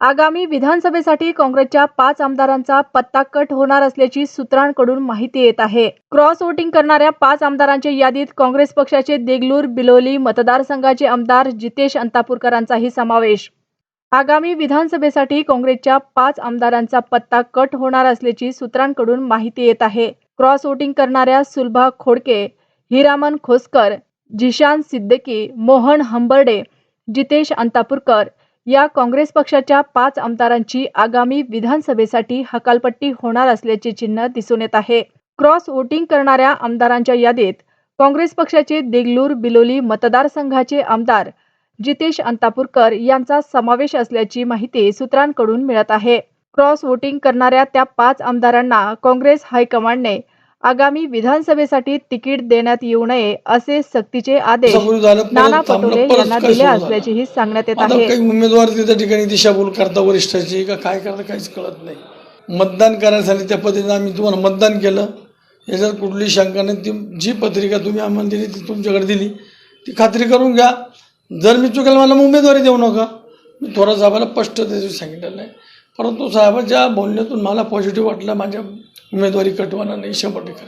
आगामी विधानसभेसाठी काँग्रेसच्या पाच आमदारांचा पत्ता कट होणार असल्याची सूत्रांकडून माहिती येत आहे. क्रॉस वोटिंग करणाऱ्या पाच आमदारांच्या यादीत काँग्रेस पक्षाचे देगलूर बिलोली मतदारसंघाचे आमदार जितेश अंतापूरकरांचाही समावेश. आगामी विधानसभेसाठी काँग्रेसच्या पाच आमदारांचा पत्ता कट होणार असल्याची सूत्रांकडून माहिती येत आहे. क्रॉस वोटिंग करणाऱ्या सुलभा खोडके हिरामन खोसकर जिशान सिद्दकी मोहन हंबर्डे जितेश अंतापूरकर या काँग्रेस पक्षाच्या पाच आमदारांची आगामी विधानसभेसाठी हकालपट्टी होणार असल्याचे चिन्ह दिसून येत आहे. क्रॉस वोटिंग करणाऱ्या आमदारांच्या यादीत काँग्रेस पक्षाचे देगलूर बिलोली मतदारसंघाचे आमदार जितेश अंतापूरकर यांचा समावेश असल्याची माहिती सूत्रांकडून मिळत आहे. क्रॉस वोटिंग करणाऱ्या त्या पाच आमदारांना काँग्रेस हायकमांडने आगामी विधानसभेसाठी तिकीट देण्यात येऊ नये असे सक्तीचे आदेश नाना पटोले यांना दिले? असल्याचेही सांगण्यात येत आहे. उमेदवार त्या ठिकाणी दिशाभूल करता वरिष्ठाची का काय करता काहीच कळत नाही. मतदान करण्यासाठी त्या पद्धतीने आम्ही तुम्हाला मतदान केलं. याच्यात कुठली शंका नाही. ती जी पत्रिका तुम्ही आम्हाला दिली ती तुमच्याकडे दिली. ती खात्री करून घ्या. जर मी चुकेल मला उमेदवारी देऊ नका. मी थोडा साहेबाला स्पष्ट त्याचं सांगितलेलं आहे परंतु साहेबाच्या बोलण्यातून मला पॉझिटिव्ह वाटलं माझ्या उमेदवारी कटवाना नाही शंभर टक्के